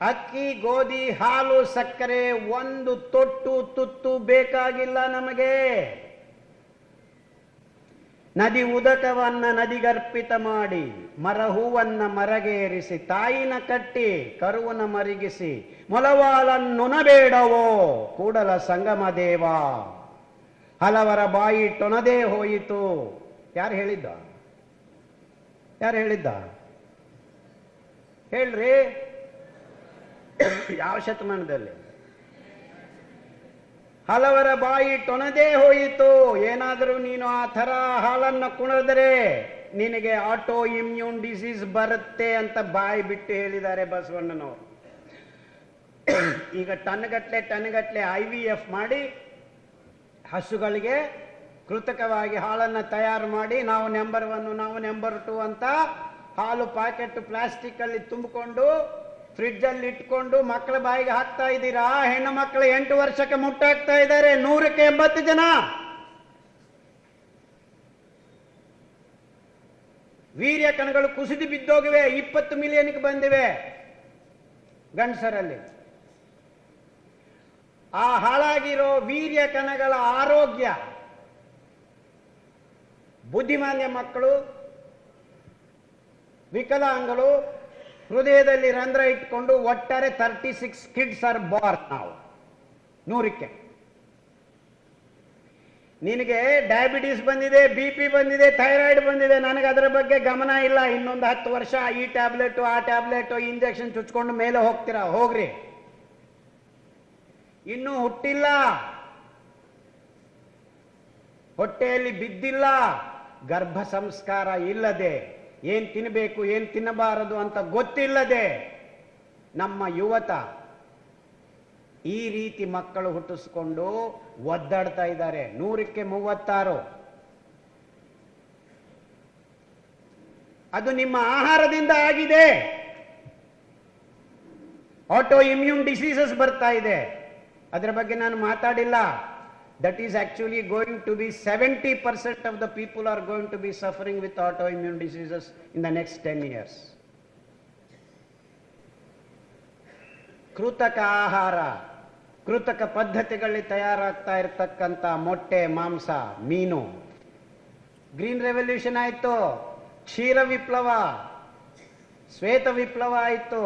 ಅಕ್ಕಿ, ಗೋಧಿ, ಹಾಲು, ಸಕ್ಕರೆ ಒಂದು ತೊಟ್ಟು ತುತ್ತು ಬೇಕಾಗಿಲ್ಲ ನಮಗೆ. ನದಿ ಉದಕವನ್ನ ನದಿಗರ್ಪಿತ ಮಾಡಿ ಮರ ಹೂವನ್ನ ಮರಗೇರಿಸಿ, ತಾಯಿನ ಕಟ್ಟಿ ಕರುವನ ಮರಿಗಿಸಿ ಮೊಲವಾಲನ್ನುನಬೇಡವೋ ಕೂಡಲ ಸಂಗಮ ದೇವ. ಹಲವರ ಬಾಯಿ ಟೊನದೇ ಹೋಯಿತು. ಯಾರು ಹೇಳಿದ್ದ? ಯಾರು ಹೇಳಿದ್ದ? ಹೇಳ್ರಿ. ಯಾವ ಶತಮಾನದಲ್ಲಿ? ಹಲವರ ಬಾಯಿ ಟೊನದೇ ಹೋಯಿತು. ಏನಾದರೂ ನೀನು ಆ ಥರ ಹಾಲನ್ನು ಕುಣಿದ್ರೆ ನಿನಗೆ ಆಟೋ ಇಮ್ಯೂನ್ ಡಿಸೀಸ್ ಬರುತ್ತೆ ಅಂತ ಬಾಯಿ ಬಿಟ್ಟು ಹೇಳಿದ್ದಾರೆ ಬಸವಣ್ಣನವರು. ಈಗ ಟನ್ಗಟ್ಲೆ ಟನ್ಗಟ್ಲೆ ಐ ವಿ ಎಫ್ ಮಾಡಿ ಹಸುಗಳಿಗೆ ಕೃತಕವಾಗಿ ಹಾಲನ್ನು ತಯಾರು ಮಾಡಿ ನಾವು ನೆಂಬರ್ ಒನ್ ನಾವು ನೆಂಬರ್ ಟು ಅಂತ ಹಾಲು ಪ್ಯಾಕೆಟ್ ಪ್ಲಾಸ್ಟಿಕ್ ಅಲ್ಲಿ ತುಂಬಿಕೊಂಡು ಫ್ರಿಡ್ಜ್ ಅಲ್ಲಿ ಇಟ್ಕೊಂಡು ಮಕ್ಕಳ ಬಾಯಿಗೆ ಹಾಕ್ತಾ ಇದ್ದೀರಾ? ಹೆಣ್ಣು ಮಕ್ಕಳು ಎಂಟು ವರ್ಷಕ್ಕೆ ಮುಟ್ಟಾಕ್ತಾ ಇದ್ದಾರೆ. ನೂರಕ್ಕೆ ಎಂಬತ್ತು ಜನ. ವೀರ್ಯ ಕಣಗಳು ಕುಸಿದು ಬಿದ್ದೋಗಿವೆ. ಇಪ್ಪತ್ತು ಮಿಲಿಯನ್ಗೆ ಬಂದಿವೆ ಗಂಡಸರಲ್ಲಿ. ಆ ಹಾಳಾಗಿರೋ ವೀರ್ಯ ಕಣಗಳ ಆರೋಗ್ಯ. ಬುದ್ಧಿಮಾನ್ಯ ಮಕ್ಕಳು ವಿಕಲಾಂಗಗಳು ಹೃದಯದಲ್ಲಿ ರಂಧ್ರ ಇಟ್ಕೊಂಡು ಒಟ್ಟಾರೆ thirty six kids are born ನಾವು ನೂರಕ್ಕೆ. ನಿನಗೆ ಡಯಾಬಿಟಿಸ್ ಬಂದಿದೆ ಬಿ ಪಿ ಬಂದಿದೆ ಥೈರಾಯ್ಡ್ ಬಂದಿದೆ ನನಗೆ ಅದರ ಬಗ್ಗೆ ಗಮನ ಇಲ್ಲ. ಇನ್ನೊಂದು ಹತ್ತು ವರ್ಷ ಈ ಟ್ಯಾಬ್ಲೆಟ್ ಆ ಟ್ಯಾಬ್ಲೆಟ್ ಇಂಜೆಕ್ಷನ್ ಚುಚ್ಕೊಂಡು ಮೇಲೆ ಹೋಗ್ತೀರಾ? ಹೋಗ್ರಿ. ಇನ್ನೂ ಹುಟ್ಟಿಲ್ಲ. ಹೊಟ್ಟೆಯಲ್ಲಿ ಬಿದ್ದಿಲ್ಲ. ಗರ್ಭ ಸಂಸ್ಕಾರ ಇಲ್ಲದೆ. ಏನ್ ತಿನ್ನಬೇಕು ಏನು ತಿನ್ನಬಾರದು ಅಂತ ಗೊತ್ತಿಲ್ಲದೆ ನಮ್ಮ ಯುವತ ಈ ರೀತಿ ಮಕ್ಕಳು ಹುಟ್ಟಿಸ್ಕೊಂಡು ಒದ್ದಾಡ್ತಾ ಇದ್ದಾರೆ. ನೂರಕ್ಕೆ ಮೂವತ್ತಾರು. ಅದು ನಿಮ್ಮ ಆಹಾರದಿಂದ ಆಗಿದೆ. ಆಟೋ ಇಮ್ಯೂನ್ ಡಿಸೀಸಸ್ ಬರ್ತಾ ಇದೆ. ಅದರ ಬಗ್ಗೆ ನಾನು ಮಾತಾಡಿಲ್ಲ. That is actually going to be seventy percent of the people are going to be suffering with autoimmune diseases in the next ten years ಕೃತಕ ಆಹಾರ, ಕೃತಕ ಪದ್ಧತಿಗಳಲ್ಲಿ ತಯಾರಾಗ್ತಾ ಇರತಕ್ಕಂಥ ಮೊಟ್ಟೆ, ಮಾಂಸ, ಮೀನು. ಗ್ರೀನ್ ರೆವಲ್ಯೂಷನ್ ಆಯಿತು, ಕ್ಷೀರ ವಿಪ್ಲವ, ಶ್ವೇತ ವಿಪ್ಲವ ಆಯಿತು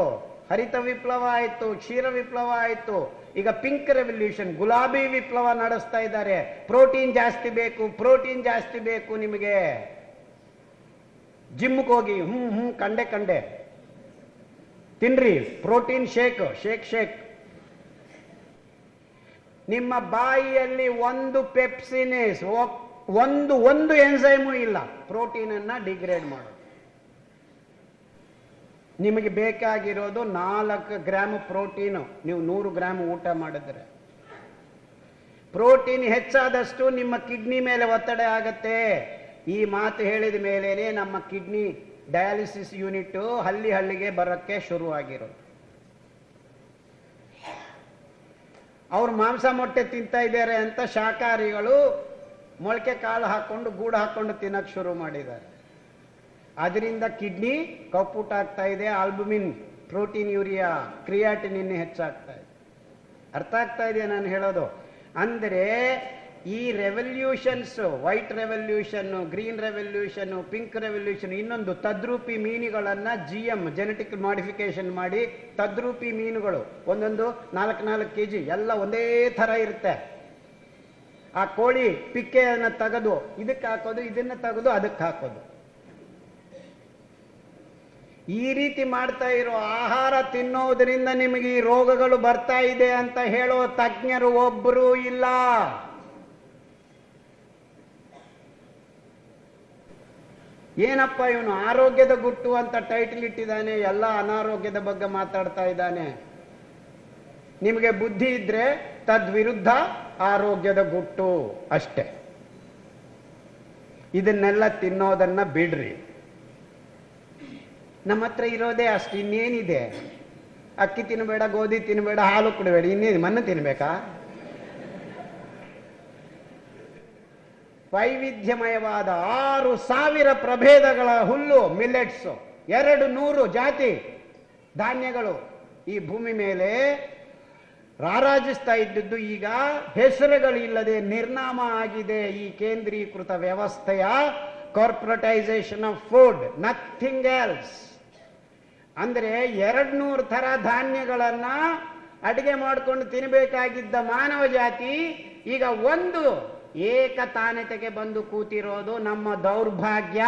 ಹರಿತ ವಿಪ್ಲವ ಆಯಿತು ಕ್ಷೀರ ವಿಪ್ಲವ ಆಯಿತು ಈಗ ಪಿಂಕ್ ರೆವಲ್ಯೂಷನ್ ಗುಲಾಬಿ ವಿಪ್ಲವ ನಡೆಸ್ತಾ ಇದ್ದಾರೆ. ಪ್ರೋಟೀನ್ ಜಾಸ್ತಿ ಬೇಕು, ಪ್ರೋಟೀನ್ ಜಾಸ್ತಿ ಬೇಕು ನಿಮಗೆ. ಜಿಮ್ಗೆ ಹೋಗಿ ಹ್ಞೂ ಹ್ಞೂ ಕಂಡೆ ಕಂಡೆ. ತಿನ್ರಿ, ಪ್ರೋಟೀನ್ ಶೇಕ್ ಶೇಕ್ ಶೇಕ್. ನಿಮ್ಮ ಬಾಯಿಯಲ್ಲಿ ಒಂದು ಪೆಪ್ಸಿನೇಸ್ ಒಂದು ಒಂದು ಎನ್ಸೈಮು ಇಲ್ಲ. ಪ್ರೋಟೀನನ್ನು ಡಿಗ್ರೇಡ್ ಮಾಡೋದು. ನಿಮಗೆ ಬೇಕಾಗಿರೋದು ನಾಲ್ಕು ಗ್ರಾಮ್ ಪ್ರೋಟೀನು. ನೀವು ನೂರು ಗ್ರಾಮ್ ಊಟ ಮಾಡಿದ್ರೆ. ಪ್ರೋಟೀನ್ ಹೆಚ್ಚಾದಷ್ಟು ನಿಮ್ಮ ಕಿಡ್ನಿ ಮೇಲೆ ಒತ್ತಡ ಆಗತ್ತೆ. ಈ ಮಾತು ಹೇಳಿದ ಮೇಲೇನೆ ನಮ್ಮ ಕಿಡ್ನಿ ಡಯಾಲಿಸಿಸ್ ಯೂನಿಟ್ ಹಳ್ಳಿ ಹಳ್ಳಿಗೆ ಬರೋಕ್ಕೆ ಶುರುವಾಗಿರೋದು. ಅವ್ರು ಮಾಂಸ ಮೊಟ್ಟೆ ತಿಂತಾ ಇದ್ದಾರೆ ಅಂತ ಶಾಕಾಹಾರಿಗಳು ಮೊಳಕೆ ಕಾಳು ಹಾಕೊಂಡು ಗೂಡು ಹಾಕೊಂಡು ತಿನ್ನಕ್ಕೆ ಶುರು ಮಾಡಿದ್ದಾರೆ. ಅದರಿಂದ ಕಿಡ್ನಿ ಕಪ್ಪುಟ್ ಆಗ್ತಾ ಇದೆ, ಆಲ್ಬುಮಿನ್, ಪ್ರೋಟೀನ್, ಯೂರಿಯಾ ಕ್ರಿಯಾಟಿನಿನ್ ಹೆಚ್ಚಾಗ್ತಾ ಇದೆ. ಅರ್ಥ ಆಗ್ತಾ ಇದೆಯಾ ನಾನು ಹೇಳೋದು? ಅಂದರೆ ಈ revolutions white revolution green revolution pink revolution ಇನ್ನೊಂದು ತದ್ರೂಪಿ ಮೀನುಗಳನ್ನ ಜಿ ಎಂ ಜೆನೆಟಿಕ್ ಮಾಡಿಫಿಕೇಶನ್ ಮಾಡಿ ತದ್ರೂಪಿ ಮೀನುಗಳು. ಒಂದೊಂದು ನಾಲ್ಕು ನಾಲ್ಕು ಕೆ ಜಿ ಎಲ್ಲ ಒಂದೇ ಥರ ಇರುತ್ತೆ. ಆ ಕೋಳಿ ಪಿಕ್ಕೆಯನ್ನು ತೆಗೆದು ಇದಕ್ಕೆ ಹಾಕೋದು, ಇದನ್ನ ತೆಗೆದು ಅದಕ್ಕೆ ಹಾಕೋದು. ಈ ರೀತಿ ಮಾಡ್ತಾ ಇರೋ ಆಹಾರ ತಿನ್ನೋದ್ರಿಂದ ನಿಮಗೆ ಈ ರೋಗಗಳು ಬರ್ತಾ ಇದೆ ಅಂತ ಹೇಳೋ ತಜ್ಞರು ಒಬ್ಬರು ಇಲ್ಲ. ಏನಪ್ಪ ಇವನು ಆರೋಗ್ಯದ ಗುಟ್ಟು ಅಂತ ಟೈಟಲ್ ಇಟ್ಟಿದ್ದಾನೆ, ಎಲ್ಲ ಅನಾರೋಗ್ಯದ ಬಗ್ಗೆ ಮಾತಾಡ್ತಾ ಇದ್ದಾನೆ. ನಿಮಗೆ ಬುದ್ಧಿ ಇದ್ರೆ ತದ್ವಿರುದ್ಧ ಆರೋಗ್ಯದ ಗುಟ್ಟು ಅಷ್ಟೇ. ಇದನ್ನೆಲ್ಲ ತಿನ್ನೋದನ್ನ ಬಿಡ್ರಿ. ನಮ್ಮ ಹತ್ರ ಇರೋದೇ ಅಷ್ಟು ಇನ್ನೇನಿದೆ? ಅಕ್ಕಿ ತಿನ್ನಬೇಡ ಗೋಧಿ ತಿನ್ನಬೇಡ ಹಾಲು ಕುಡಬೇಡ, ಇನ್ನೇನು ಮಣ್ಣು ತಿನ್ಬೇಕಾ? ವೈವಿಧ್ಯಮಯವಾದ ಆರು ಸಾವಿರ ಪ್ರಭೇದಗಳ ಹುಲ್ಲು ಮಿಲೆಟ್ಸ್ ಎರಡು ನೂರು ಜಾತಿ ಧಾನ್ಯಗಳು ಈ ಭೂಮಿ ಮೇಲೆ ರಾರಾಜಿಸ್ತಾ ಇದ್ದದ್ದು. ಈಗ ಹೆಸರುಗಳಿಲ್ಲದೆ ನಿರ್ನಾಮ ಆಗಿದೆ ಈ ಕೇಂದ್ರೀಕೃತ ವ್ಯವಸ್ಥೆಯ corporatisation of food nothing else ಅಂದ್ರೆ ಎರಡ್ನೂರು ಥರ ಧಾನ್ಯಗಳನ್ನ ಅಡಿಗೆ ಮಾಡಿಕೊಂಡು ತಿನ್ನಬೇಕಾಗಿದ್ದ ಮಾನವ ಜಾತಿ ಈಗ ಒಂದು ಏಕತಾನತೆಗೆ ಬಂದು ಕೂತಿರೋದು ನಮ್ಮ ದೌರ್ಭಾಗ್ಯ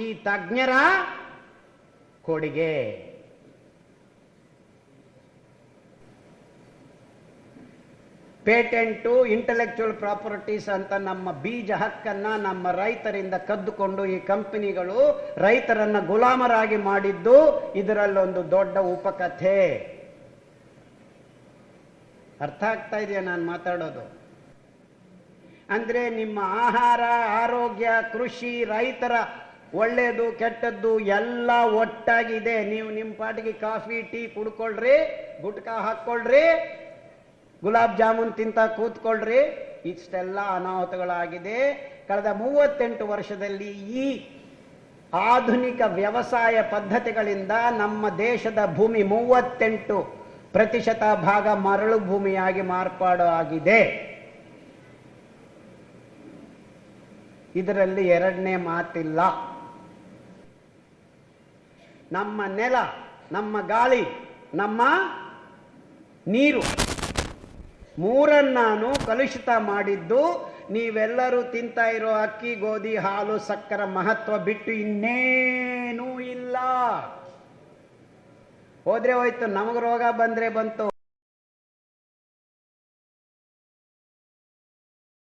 ಈ ತಜ್ಞರ ಕೊಡುಗೆ. ಪೇಟೆಂಟು ಇಂಟೆಲೆಕ್ಚುಯಲ್ ಪ್ರಾಪರ್ಟೀಸ್ ಅಂತ ನಮ್ಮ ಬೀಜ ಹಕ್ಕನ್ನ ನಮ್ಮ ರೈತರಿಂದ ಕದ್ದುಕೊಂಡು ಈ ಕಂಪನಿಗಳು ರೈತರನ್ನ ಗುಲಾಮರಾಗಿ ಮಾಡಿದ್ದು ಇದರಲ್ಲೊಂದು ದೊಡ್ಡ ಉಪಕಥೆ. ಅರ್ಥ ಆಗ್ತಾ ಇದೆಯಾ ನಾನು ಮಾತಾಡೋದು? ಅಂದ್ರೆ ನಿಮ್ಮ ಆಹಾರ, ಆರೋಗ್ಯ, ಕೃಷಿ, ರೈತರ ಒಳ್ಳೇದು, ಕೆಟ್ಟದ್ದು ಎಲ್ಲ ಒಟ್ಟಾಗಿದೆ. ನೀವು ನಿಮ್ಮ ಪಾಟಿಗೆ ಕಾಫಿ, ಟೀ ಕುಡ್ಕೊಳ್ರಿ, ಗುಟ್ಕಾ ಹಾಕ್ಕೊಳ್ರಿ ಗುಲಾಬ್ ಜಾಮೂನ್ ತಿಂತ ಕೂತ್ಕೊಳ್ರಿ. ಇಷ್ಟೆಲ್ಲ ಅನಾಹುತಗಳಾಗಿದೆ. ಕಳೆದ ಮೂವತ್ತೆಂಟು ವರ್ಷದಲ್ಲಿ ಈ ಆಧುನಿಕ ವ್ಯವಸಾಯ ಪದ್ಧತಿಗಳಿಂದ ನಮ್ಮ ದೇಶದ ಭೂಮಿ ಮೂವತ್ತೆಂಟು ಪ್ರತಿಶತ ಭಾಗ ಮರಳು ಭೂಮಿಯಾಗಿ ಮಾರ್ಪಾಡು ಆಗಿದೆ. ಇದರಲ್ಲಿ ಎರಡನೇ ಮಾತಿಲ್ಲ. ನಮ್ಮ ನೆಲ, ನಮ್ಮ ಗಾಳಿ, ನಮ್ಮ ನೀರು. ಮೂರನ್ನಾನು ಕಲುಷಿತ ಮಾಡಿದ್ದು, ನೀವೆಲ್ಲರೂ ತಿಂತಾ ಇರೋ ಅಕ್ಕಿ, ಗೋಧಿ, ಹಾಲು, ಸಕ್ಕರೆ ಮಹತ್ವ ಬಿಟ್ಟು ಇನ್ನೇನೂ ಇಲ್ಲ. ಹೋದ್ರೆ ಹೋಯ್ತು, ನಮಗೆ ರೋಗ ಬಂದ್ರೆ ಬಂತು.